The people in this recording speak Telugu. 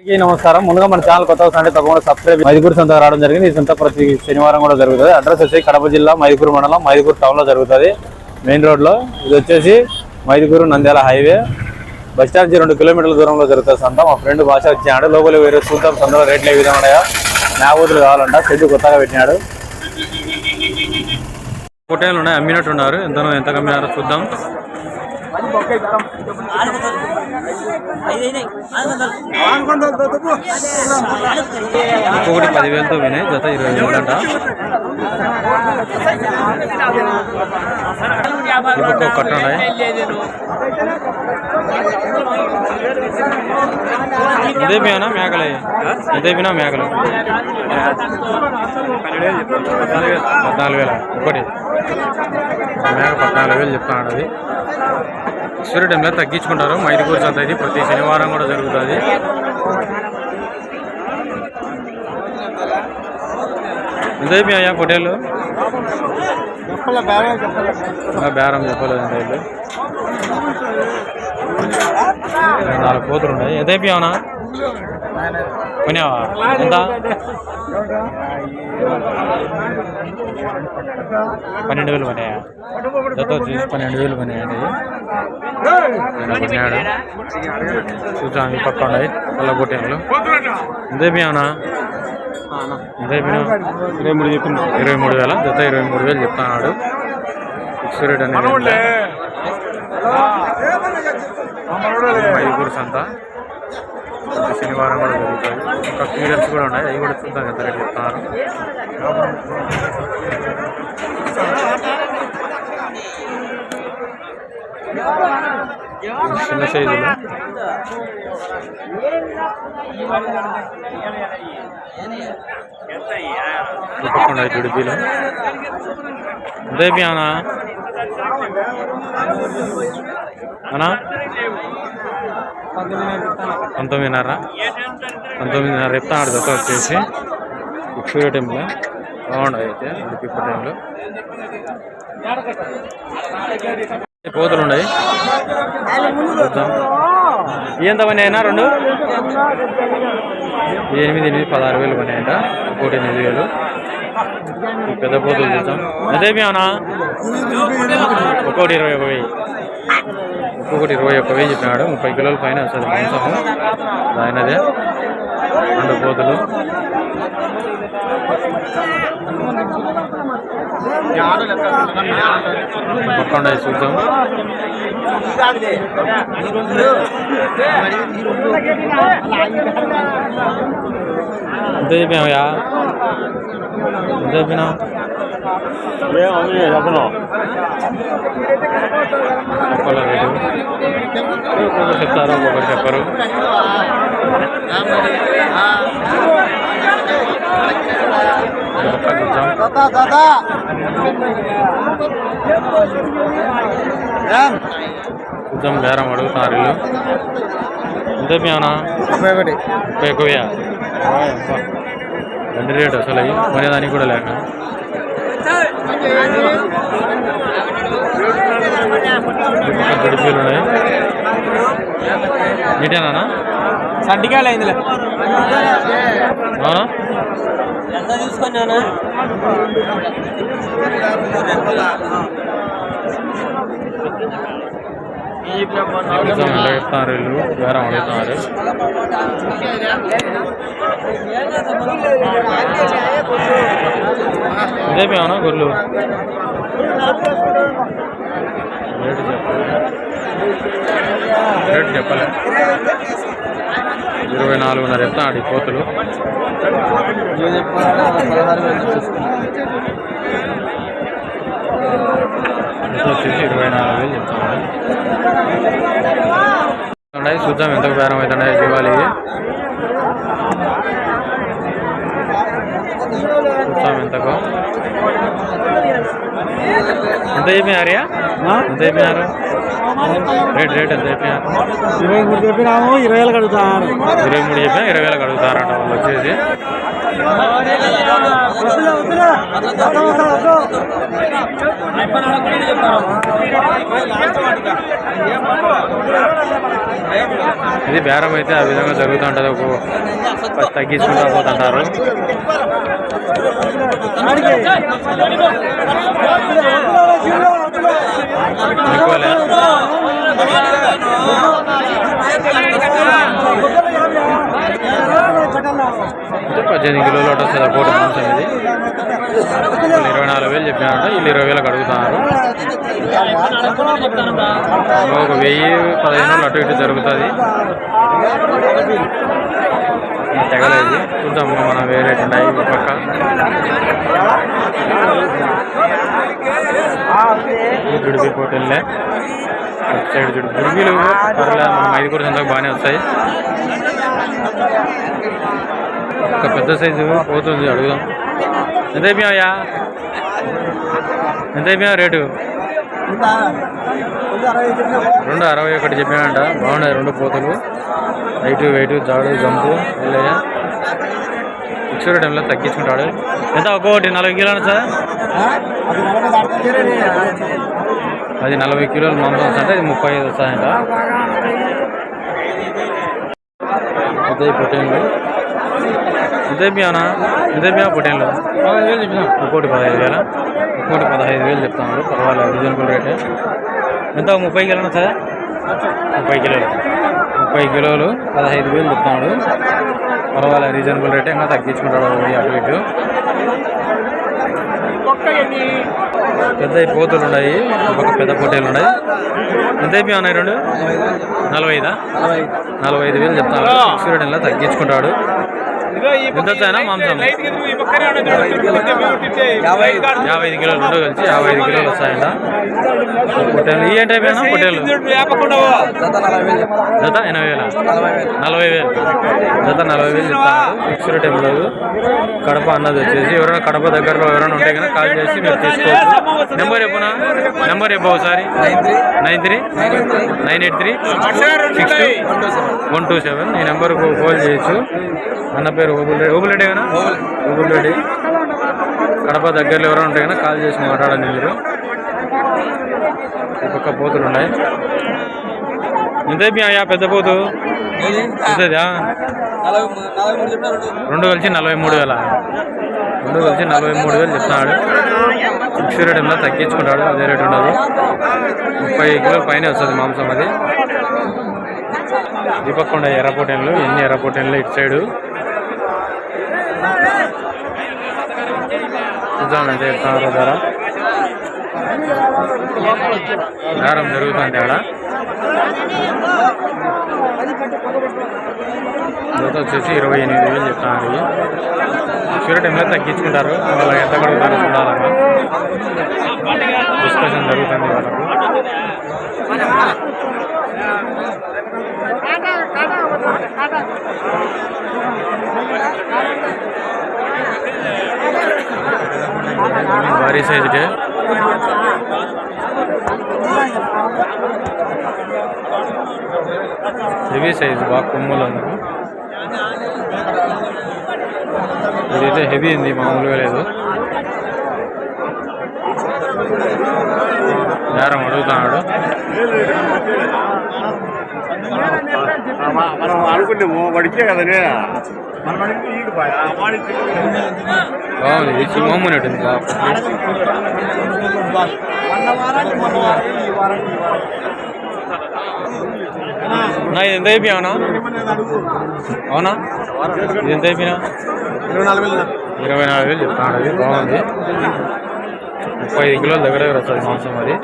అందరికీ నమస్కారం. ముందుగా మన ఛానల్ కొత్త అంటే తప్పకుండా సబ్స్క్రైబ్ మైదుకూరు సొంత రావడం జరిగింది. ఈ సొంత ప్రతి శనివారం కూడా జరుగుతుంది. అడ్రస్ వచ్చి కడప జిల్లా మైదుకూరు మండలం మైదుకూరు టౌన్లో జరుగుతుంది. మెయిన్ రోడ్లో ఇది వచ్చేసి Mydukur Nandyal highway bus stand నుంచి రెండు కిలోమీటర్ల దూరంలో జరుగుతుంది సంత. మా ఫ్రెండ్ భాష వచ్చాడు లోపలి వేరే చూద్దాం సంతలో రేట్లు ఏ విధంగా ఉన్నాయో? మేబూతులు కావాలంట. షెడ్ కొత్తగా పెట్టినాడు. పొట్టేలు ఉన్నాయి. అమ్మినట్టు ఉన్నారు. ఎంతనో ఎంత కమ్మినారో చూద్దాం. ఒక్కొక్కటి పదివేలతో వినాయి జత ఇరవై వేలు అంట. ఒక్కొక్క కట్ట ఇదే పోయినా మేకలు? ఇదే పోయినా మేకలు? పద్నాలుగు వేల? ఒకటి. మేక పద్నాలుగు వేలు చెప్తున్నాడు అది. సూర్య టైంలో తగ్గించుకుంటారు. మైదుకూరు సంత ఇది. ప్రతి శనివారం కూడా జరుగుతుంది. ఇదే అయ్యా పొటేలు? బేరం చెప్పలేదు వీళ్ళు నాలుగు కోతులు ఉన్నాయి. ఎంత కొనియావా? ఎంత? పన్నెండు వేలు కొన్నాయా జత వచ్చేసి పన్నెండు వేలు కొన్నాయండి నేను కొన్నాడు చూసాను ఈ పక్క ఉన్నాయి ఎంత అయిపోయావునా ఎంత అయిపోయినా ఇరవై మూడు చెప్పింది ఇరవై మూడు వేల? జత ఇరవై మూడు వేలు చెప్తున్నాడు. ఫిక్స్ రేట్ అనేది మైదుకూరు సంత. ప్రతి శనివారం కూడా జరుగుతుంది ఇంకా క్లియర్స్ కూడా ఉన్నాయి అవి కూడా చూద్దాం ఎంత రేట్ చెప్తున్నారు ఇది చిన్న సైజులు తప్పకుండా జుడిపీలు ఎంత అయిపోయానా అనా పంతొమ్మిదిన్నర. పంతొమ్మిదిన్నర చెప్తాడు దొక్క వచ్చేసి ఫిక్స్ టైంలో బాగుండదు అయితే ఇప్పుడు టైంలో కోతులు ఉన్నాయి? ఎంత పని అయినా రెండు? ఎనిమిది ఎనిమిది పదహారు వేలు పని అంట ఒకటి ఎనిమిది వేలు. పెద్ద పోతులు చూద్దాం. అదేమి అవునా ఒకటి ఇరవై ఒక వెయ్యి ఒక్కొక్కటి ఇరవై ఒక్క వెయ్యి చెప్పినాడు. ముప్పై కిలోల పైన వస్తుంది మాంసము ఆయనదే రెండు పోతులు పక్కన చూద్దాం. ఎంత చెప్పామయ్యా ఎంత చెప్పినా. చెప్పాల రేటు ఒక్కొక్కరు చెప్తారు ఒక్కొక్కరు చెప్పరు చూద్దాం బేరం అడుగుతున్నారు వీళ్ళు ఎంత ముప్పై ఒకటి ముప్పై ఎక్కువయా బండి రేటు అసలు అయ్యి కొనేదానికి కూడా లేక గడిపీలు ఉన్నాయి నీటేనా సంటికాయలు అయిందిలే ఎంత తీసుకున్నానా వీళ్ళు అడుగుతున్నారు గొర్రెలు? రేటు చెప్పాలి రేట్ చెప్పలే. ఇరవై నాలుగున్నర చెప్తాడు ఆడి కోతులు. వచ్చేసి ఇరవై నాలుగు వేలు చెప్తాను. చూద్దాం ఎంతకు బేరం అవుతున్నాయి దివాళీ చూద్దాం ఎంతకు ఎంత చెప్పినారు? ఎంత చెప్పినారు? రేట్ రేట్ ఎంత చెప్పినారు ఇరవై మూడు చెప్పినాము ఇరవై వేలు కడుగుతాను ఇరవై మూడు చెప్పినా ఇరవై వేలకు అడుగుతారంట వాళ్ళు వచ్చేసి. ఇది బేరం అయితే ఆ విధంగా జరుగుతుంటది. ఒక ఫస్ట్ తగ్గించుకుంటా పోతుంటారు. అంటే పద్దెనిమిది కిలోలు ఒకటి వస్తుంది కోటి మాంసం ఇది. వీళ్ళు ఇరవై నాలుగు వేలు చెప్పినారంట వీళ్ళు ఇరవై వేలకు అడుగుతున్నారు. ఒక వెయ్యి పదిహేను అటు ఇటు జరుగుతుంది తెగలేదు చూద్దాం మన వేరే ఉన్నాయి ఈ పక్క జుడిపి పోటీలే అటు సైడ్ చూడు. గుడిబీలు పర్లే మనం ఐదు కూర సంతకు బాగానే వస్తాయి. ఒక పెద్ద సైజు పోతుంది అడుగుదాం. ఎంత అయిపోయాయా ఎంత అయిపోయా రేటు? రెండు అరవై ఒకటి చెప్పానంట బాగున్నాయి రెండు పోతలు. నైటు వెయిట్ జాడు జంపు వెళ్ళయ్యా ఫిక్స్డ్ టైంలో తగ్గించుకుంటాడు. ఎంత? ఒక్కొక్కటి నలభై కిలోలు సార్. అది నలభై కిలోలు మాంసం వస్తుంటే అది ముప్పై ఐదు వస్తాయంట అదే పొట్టేళ్ళు ఇదే బియానా ఇదే బియా పొట్టేళ్ళు ఒక్కోటి పదహైదు వేల? ఒక్కోటి పదహైదు వేలు చెప్తాను పర్వాలేదు రీజనబుల్ రేటే. ఎంత? ముప్పై కిలోనా సార్? ముప్పై కిలోలు. ముప్పై కిలోలు పదహైదు వేలు చెప్తున్నాడు. పర్వాలేదు రీజనబుల్ రేటే. ఇంకా తగ్గించుకుంటాడు అటు ఇటు. పెద్ద పోతులు ఉన్నాయి. ఒక పెద్ద పొట్టేలు ఉన్నాయి. ఎంత అయిపోయి ఉన్నాయి రెండు? నలభై ఐదా? నలభై ఐదు. వేలు చెప్తాను. ఇలా తగ్గించుకుంటాడు. ఎంత వచ్చాయనా మాంసం. యాభై ఐదు కిలోలు. రెండు కలిసి యాభై ఐదు కిలోలు వస్తాయంట. పొట్టేలు ఈ అంటే అయిపోయినా? పొట్టేలు జత ఎనభై వేల? నలభై వేలు. జత నలభై వేలు చెప్తాను. ఫిక్స్డ్ టైం లేదు. కడప అన్నది వచ్చేసి ఎవరైనా కడప దగ్గరలో ఎవరైనా ఉంటే కనుక కాల్ చేసి మీరు తీసుకోవచ్చు. నెంబర్ చెప్పనా? నెంబర్ చెప్పు ఒకసారి. Nine three. Nine eight three. Six two one two seven. ఈ నెంబర్కు కాల్ చేయొచ్చు. అన్న పేరు ఓబుల్రెడ్డి ఓబుల్రెడ్డి కదా ఓబుల్రెడ్డి కడప దగ్గరలో ఎవరైనా ఉంటే కనుక కాల్ చేసి మాట్లాడండి మీరు. ఈ పక్క పోతులు ఉన్నాయి. ఎంత అయిపోయా పెద్ద పోతు. ఎంతదా రెండు. కలిసి నలభై మూడు వేల. రెండు కలిసి నలభై మూడు వేలు చెప్తున్నాడు. ఫిక్స్ రేట్ ఏమో తగ్గించుకుంటాడు అదే రేట్ ఉండదు. ముప్పై కిలోల పైన వస్తుంది మాంసం అది. ఈ పక్క ఉండే ఎర్ర పొటేన్లు ఎన్ని ఎర్ర పొటేన్లు ఇటు సైడు. చూద్దాం చెప్తున్నారు ధర? దారం జరుగుతుంది ఆడ. జత వచ్చేసి ఇరవై ఎనిమిది వేలు చెప్తున్నారు. ఇవి మీద టైంలో తగ్గించుకుంటారు. వాళ్ళ ఎంత కడుగుతారు చూడాలన్నా డిస్కషన్ జరుగుతుంది వాళ్ళకు. భారీ హెవీ సైజు బాగా కొమ్ములు అందుకు. ఇదైతే హెవీ ఉంది మామూలుగా లేదు. నేరం అడుగుతున్నాడు. మనం అనుకుంటాము వాడికే కదా బాగుంది ఇది సింహం ఉన్నట్టుంది బాగా నా ఇది ఎంత అయిపోయావునా అవునా? ఇది ఎంత అయిపోయినా? ఇరవై నాలుగు వేలు ఇరవై నాలుగు వేలు చెప్తాను అది బాగుంది. ముప్పై ఐదు కిలోల దగ్గర దగ్గర వస్తుంది మాంసం అది